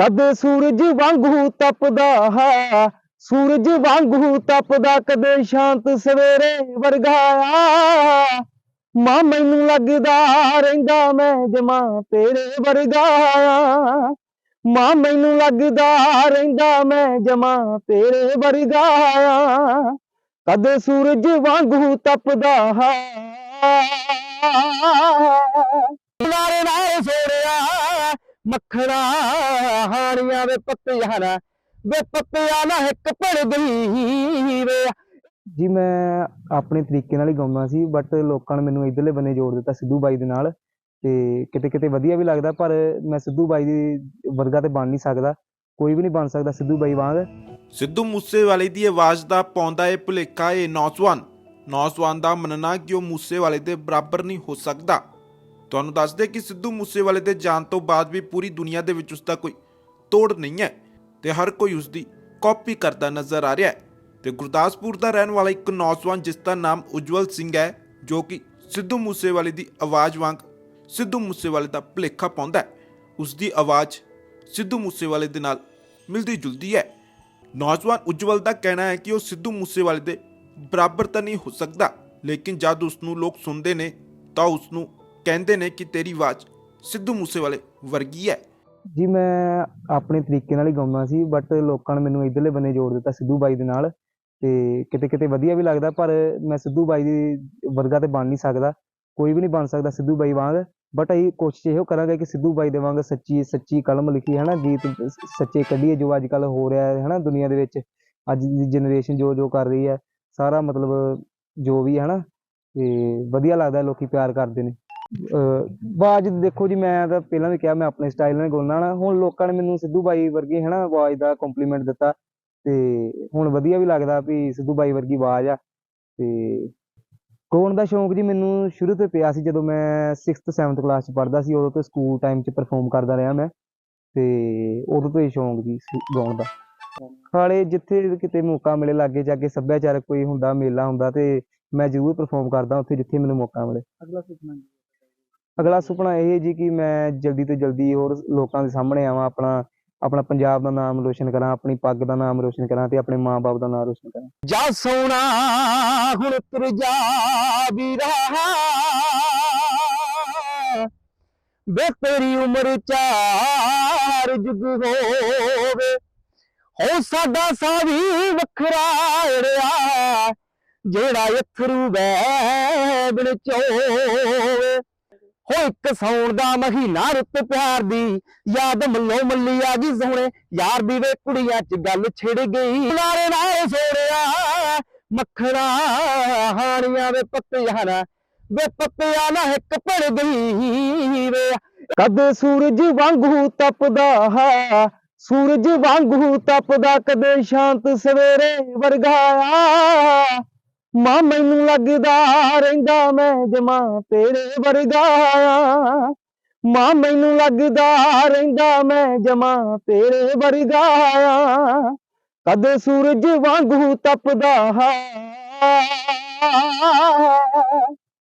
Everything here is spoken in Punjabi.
ਕਦੇ ਸੂਰਜ ਵਾਂਗੂ ਤਪਦਾ ਹੈ? ਸੂਰਜ ਵਾਂਗੂ ਤਪਦਾ ਕਦੇ ਸ਼ਾਂਤ ਸਵੇਰੇ ਵਰਗਾਇਆ ਮਾਂ, ਮੈਨੂੰ ਲੱਗਦਾ ਰਹਿੰਦਾ ਮੈਂ ਜਮਾ ਤੇਰੇ ਵਰਗਾ ਆ। ਮਾਂ, ਮੈਨੂੰ ਲੱਗਦਾ ਰਹਿੰਦਾ ਮੈਂ ਜਮਾ ਤੇਰੇ ਵਰਗਾ ਕਦੇ ਸੂਰਜ ਵਾਂਗੂ ਤਪਦਾ ਹੈ? ਨਾਰੇ ਨਾਰੇ ਮੱਖਣਾ ਹਾਣੀਆਂ ਵੇ ਪੱਤਿਆਂ ਵੇ ਪੱਤਿਆਂ ਨਾ ਇੱਕ ਪੜ ਗਈ ਵੇ। ਜੀ ਮੈਂ ਆਪਣੇ ਤਰੀਕੇ ਨਾਲ ਹੀ ਗਾਉਂਦਾ ਸੀ ਬਟ ਲੋਕਾਂ ਨੇ ਮੈਨੂੰ ਇਧਰਲੇ ਬੰਨੇ ਜੋੜ ਦਿੱਤਾ ਸਿੱਧੂ ਬਾਈ ਦੇ ਨਾਲ ਤੇ ਕਿਤੇ ਕਿਤੇ ਵਧੀਆ ਵੀ ਲੱਗਦਾ ਪਰ ਮੈਂ ਸਿੱਧੂ ਬਾਈ ਦੀ ਵਰਗਾ ਤੇ ਬਣ ਨਹੀਂ ਸਕਦਾ। ਕੋਈ ਵੀ ਨਹੀਂ ਬਣ ਸਕਦਾ ਸਿੱਧੂ ਬਾਈ ਵਾਂਗ। ਸਿੱਧੂ ਮੂਸੇਵਾਲੇ ਦੀ ਆਵਾਜ਼ ਦਾ ਪਾਉਂਦਾ ਏ ਭੁਲੇਖਾ ਇਹ ਨੌਜਵਾਨ। ਨੌਜਵਾਨ ਦਾ ਮੰਨਣਾ ਕਿ ਉਹ ਮੂਸੇਵਾਲੇ ਦੇ ਬਰਾਬਰ ਨਹੀਂ ਹੋ ਸਕਦਾ। ਤੁਹਾਨੂੰ ਦੱਸ ਦੇ ਕਿ ਸਿੱਧੂ ਮੂਸੇਵਾਲੇ ਦੇ ਜਾਣ ਤੋਂ ਬਾਅਦ ਵੀ ਪੂਰੀ ਦੁਨੀਆ ਦੇ ਵਿੱਚ ਉਸ ਦਾ ਕੋਈ ਤੋੜ ਨਹੀਂ ਹੈ ਤੇ ਹਰ ਕੋਈ ਉਸ ਦੀ ਕਾਪੀ ਕਰਦਾ ਨਜ਼ਰ ਆ ਰਿਹਾ ਹੈ। ਤੇ ਗੁਰਦਾਸਪੁਰ ਦਾ ਰਹਿਣ ਵਾਲਾ ਇੱਕ ਨੌਜਵਾਨ ਜਿਸ ਦਾ ਨਾਮ ਉਜਵਲ ਸਿੰਘ ਹੈ, ਜੋ ਕਿ ਸਿੱਧੂ ਮੂਸੇਵਾਲੇ ਦੀ ਆਵਾਜ਼ ਵਾਂਗ ਸਿੱਧੂ ਮੂਸੇਵਾਲੇ ਦਾ ਭੁਲੇਖਾ ਪਾਉਂਦਾ ਹੈ। ਉਸ ਦੀ ਆਵਾਜ਼ ਸਿੱਧੂ ਮੂਸੇਵਾਲੇ ਦੇ ਨਾਲ ਮਿਲਦੀ ਜੁਲਦੀ ਹੈ। ਨੌਜਵਾਨ ਉਜਵਲ ਦਾ ਕਹਿਣਾ ਹੈ ਕਿ ਉਹ ਸਿੱਧੂ ਮੂਸੇਵਾਲੇ ਦੇ ਬਰਾਬਰ ਤਾਂ ਨਹੀਂ ਹੋ ਸਕਦਾ, ਲੇਕਿਨ ਜਦ ਉਸ ਨੂੰ ਲੋਕ ਸੁਣਦੇ ਨੇ, ਤਾਂ ਉਸ ਨੂੰ ਕਹਿੰਦੇ ਨੇ ਕਿ ਤੇਰੀ ਆਵਾਜ਼ ਸਿੱਧੂ ਮੂਸੇਵਾਲੇ ਵਰਗੀ ਹੈ। ਜੀ, ਮੈਂ ਆਪਣੇ ਤਰੀਕੇ ਨਾਲ ਹੀ ਗਾਉਂਦਾ ਸੀ ਬਟ ਲੋਕਾਂ ਨੇ ਮੈਨੂੰ ਇਧਰਲੇ ਬੰਨੇ ਜੋੜ ਦਿੱਤਾ ਸਿੱਧੂ ਬਾਈ ਦੇ ਨਾਲ ਤੇ ਕਿਤੇ ਕਿਤੇ ਵਧੀਆ ਵੀ ਲੱਗਦਾ, ਪਰ ਮੈਂ ਸਿੱਧੂ ਬਾਈ ਦੀ ਵਰਗਾ ਤੇ ਬਣ ਨਹੀਂ ਸਕਦਾ, ਕੋਈ ਵੀ ਨਹੀਂ ਬਣ ਸਕਦਾ ਸਿੱਧੂ ਬਾਈ ਵਾਂਗ। ਬਟ ਅਸੀਂ ਕੋਸ਼ਿਸ਼ ਇਹੋ ਕਰਾਂਗੇ ਕਿ ਸਿੱਧੂ ਬਾਈ ਦੇ ਵਾਂਗ ਸੱਚੀ ਸੱਚੀ ਕਲਮ ਲਿਖੀ ਹੈ ਨਾ ਗੀਤ ਸੱਚੇ ਕੱਢੀਏ ਜੋ ਅੱਜ ਕੱਲ ਹੋ ਰਿਹਾ ਹੈ, ਹਨਾ, ਦੁਨੀਆ ਦੇ ਵਿੱਚ। ਅੱਜ ਦੀ ਜਨਰੇਸ਼ਨ ਜੋ ਜੋ ਕਰ ਰਹੀ ਹੈ, ਸਾਰਾ ਮਤਲਬ ਜੋ ਵੀ ਹੈ ਨਾ ਤੇ ਵਧੀਆ ਲੱਗਦਾ ਲੋਕੀ ਪਿਆਰ ਕਰਦੇ ਨੇ। ਆਵਾਜ਼ ਦੇਖੋ ਜੀ, ਮੈਂ ਤਾਂ ਪਹਿਲਾਂ ਵੀ ਕਿਹਾ, ਮੈਂ ਆਪਣੇ ਸਟਾਈਲ ਨਾਲ ਗਾਉਂਦਾ ਨਾ। ਹੁਣ ਲੋਕਾਂ ਨੇ ਮੈਨੂੰ ਸਿੱਧੂ ਬਾਈ ਵਰਗੀ, ਹਨਾ, ਆਵਾਜ਼ ਦਾ ਕੰਪਲੀਮੈਂਟ ਦਿੱਤਾ ਤੇ ਹੁਣ ਵਧੀਆ ਵੀ ਲੱਗਦਾ ਵੀ ਸਿੱਧੂ ਬਾਈ ਵਰਗੀ ਆਵਾਜ਼ ਆ। ਤੇ ਗਾਉਣ ਦਾ ਸ਼ੌਂਕ ਜੀ ਮੈਨੂੰ ਸ਼ੁਰੂ ਤੋਂ ਪਿਆ ਸੀ, ਜਦੋਂ ਮੈਂ 6th 7th ਕਲਾਸ ਚ ਪੜ੍ਹਦਾ ਸੀ, ਉਦੋਂ ਤੋਂ ਸਕੂਲ ਟਾਈਮ ਚ ਪਰਫਾਰਮ ਕਰਦਾ ਰਿਹਾ ਮੈਂ। ਤੇ ਉਦੋਂ ਤੋਂ ਹੀ ਸ਼ੌਂਕ ਜੀ ਸੀ ਗਾਉਣ ਦਾ। ਹਾਲੇ ਜਿੱਥੇ ਕਿਤੇ ਮੌਕਾ ਮਿਲੇ, ਲਾਗੇ ਜਾ ਕੇ ਸੱਭਿਆਚਾਰਕ ਕੋਈ ਹੁੰਦਾ, ਮੇਲਾ ਹੁੰਦਾ ਤੇ ਮੈਂ ਜ਼ਰੂਰ ਪਰਫਾਰਮ ਕਰਦਾ ਉੱਥੇ, ਜਿੱਥੇ ਮੈਨੂੰ ਮੌਕਾ ਮਿਲੇ। ਅਗਲਾ ਸੁਪਨਾ ਅਗਲਾ ਸੁਪਨਾ ਇਹ ਹੈ ਜੀ ਕਿ ਮੈਂ ਜਲਦੀ ਤੋਂ ਜਲਦੀ ਹੋਰ ਲੋਕਾਂ ਦੇ ਸਾਹਮਣੇ ਆਵਾਂ, ਆਪਣਾ ਆਪਣਾ ਪੰਜਾਬ ਦਾ ਨਾਮ ਰੋਸ਼ਨ ਕਰਾਂ, ਆਪਣੀ ਪੱਗ ਦਾ ਨਾਮ ਰੋਸ਼ਨ ਕਰਾਂ ਤੇ ਆਪਣੇ ਮਾਂ-ਬਾਪ ਦਾ ਨਾਮ ਰੋਸ਼ਨ ਕਰਾਂ। ਜਾ ਸੋਣਾ ਹੁਣ ਤੁਰ ਜਾ ਵੀਰਾ। ਬੇ ਤੇਰੀ ਉਮਰ ਚਾਰ ਜੁਗ ਹੋਵੇ, ਹੋ ਸਾਡਾ ਸਾਵੀ ਵੱਖਰਾ ੜਿਆ ਜਿਹੜਾ ਇਥਰੂ ਬੈਬਣ ਚੋਵੇ ਹੋ ਇੱਕ ਸੌਣ ਦਾ ਮਹੀਨਾ ਰੁੱਤ ਪਿਆਰ ਦੀ। ਯਾਦ ਮੱਲੋ ਮੱਲੀ ਆ ਗਈ ਸੋਹਣੇ। ਯਾਰ ਦੀ ਵੇ ਕੁੜੀਆਂ 'ਚ ਗੱਲ ਛਿੜ ਗਈ। ਨਾਰੇ ਨਾਲ ਸੋੜਿਆ ਮੱਖਣਾ, ਹਾਣੀਆਂ ਵੇ ਪੱਤਿਆਂ ਨਾ ਵੇ ਪੱਤਿਆਂ ਨਾ ਇੱਕ ਪੜ ਗਈ ਵੇ। ਕਦੇ ਸੂਰਜ ਵਾਂਗੂ ਤਪਦਾ ਹੈ। ਸੂਰਜ ਵਾਂਗੂ ਤਪਦਾ, ਕਦੇ ਸ਼ਾਂਤ ਸਵੇਰੇ ਵਰਗਾ ਮਾਂ ਮੈਨੂੰ ਲੱਗਦਾ ਰਹਿੰਦਾ ਮੈਂ ਜਮਾ ਤੇਰੇ ਵਰਗਾ ਮਾਂ ਮੈਨੂੰ ਲੱਗਦਾ ਰਹਿੰਦਾ ਮੈਂ ਜਮਾ ਤੇਰੇ ਵਰਗਾ ਕਦੇ ਸੂਰਜ ਵਾਂਗੂ ਤਪਦਾ ਹੈ।